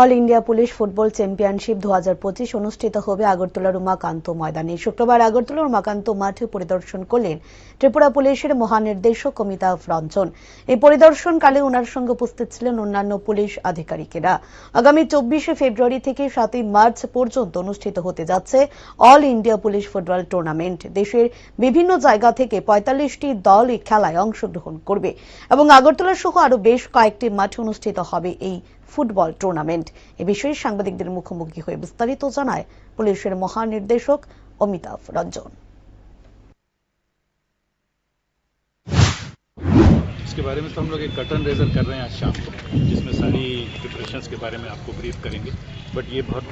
All India police football championship দু হাজার পঁচিশ অনুষ্ঠিত হবে আগরতলার উমাকান্ত ময়দানে। শুক্রবার আগরতলার উমাকান্ত মাঠে পরিদর্শন করলেন ত্রিপুরা পুলিশের মহানির্দেশক অমিতাভ রঞ্জন। এই পরিদর্শনকালে ওনার সঙ্গে উপস্থিত ছিলেন অন্যান্য পুলিশ আধিকারিকেরা। আগামী চব্বিশে ফেব্রুয়ারি থেকে সাতই মার্চ পর্যন্ত অনুষ্ঠিত হতে যাচ্ছে all India police football tournament. দেশের বিভিন্ন জায়গা থেকে পঁয়তাল্লিশটি দল এই খেলায় অংশগ্রহণ করবে এবং আগরতলা সহ আরও বেশ কয়েকটি মাঠে অনুষ্ঠিত হবে এই ফুটবল টুর্নামেন্ট এ বিষয়ে সাংবাদিকদের মুখোমুখি হয়ে বিস্তারিত জানায় পুলিশের মহানির্দেশক অমিতাভ রঞ্জন इसके बारे में तो हम लोग एक कर्टन रेजर कर रहे हैं आज शाम को जिसमें सारी प्रिपरेशंस के बारे में आपको ब्रीफ करेंगे बट ये बहुत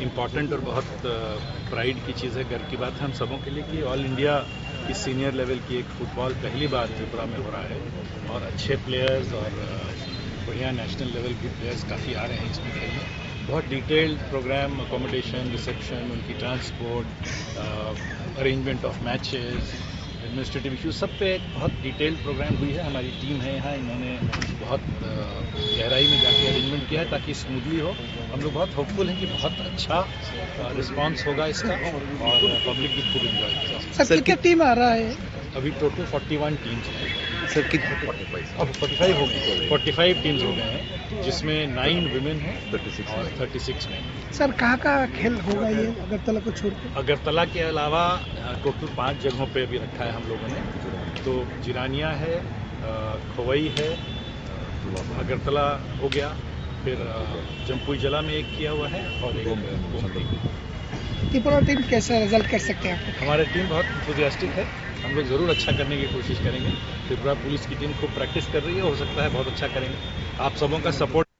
इम्पॉर्टेंट और बहुत प्राइड की चीज़ है गर्व की बात है हम सबों के लिए कि ऑल इंडिया इस सीनियर लेवल की एक फुटबॉल पहली बार त्रिपुरा में हो रहा है और अच्छे प्लेयर्स और अ, बढ़िया नेशनल लेवल के प्लेयर्स काफ़ी आ रहे हैं इसमें खेलने। बहुत डिटेल्ड प्रोग्राम अकोमोडेशन रिसेप्शन उनकी transport arrangement of matches administrative issue सब पे एक बहुत डिटेल्ड प्रोग्राम हुई है। हमारी टीम है यहाँ इन्होंने बहुत गहराई में जाके अरेंजमेंट किया है ताकि स्मूथली हो। हम लोग बहुत होपफुल हैं कि बहुत अच्छा रिस्पांस होगा इसका और पब्लिक भी खूब इन्जॉय करेगा। सर कितनी टीम आ रहा है? अभी टोटल 41 टीम्स हैं। सर कितने अब 45 हो गए 45 टीम्स हो गए हैं जिसमें नाइन वुमेन हैं और 36 में सर कहाँ का खेल होगा ये अगरतला को छोड़ के? अगरतला के अलावा टोटल पाँच जगहों पे भी रखा है हम लोगों ने। तो जिरानिया है खोवई है अगरतला हो गया फिर जम्पुई जला में एक किया हुआ है और एक गोमती त्रिपुरा टीम कैसा रिज़ल्ट कर सकते हैं आप? हमारी टीम बहुत इंथुजियास्टिक है। हम लोग ज़रूर अच्छा करने की कोशिश करेंगे। त्रिपुरा पुलिस की टीम खूब प्रैक्टिस कर रही है, हो सकता है बहुत अच्छा करेंगे। आप सबों का सपोर्ट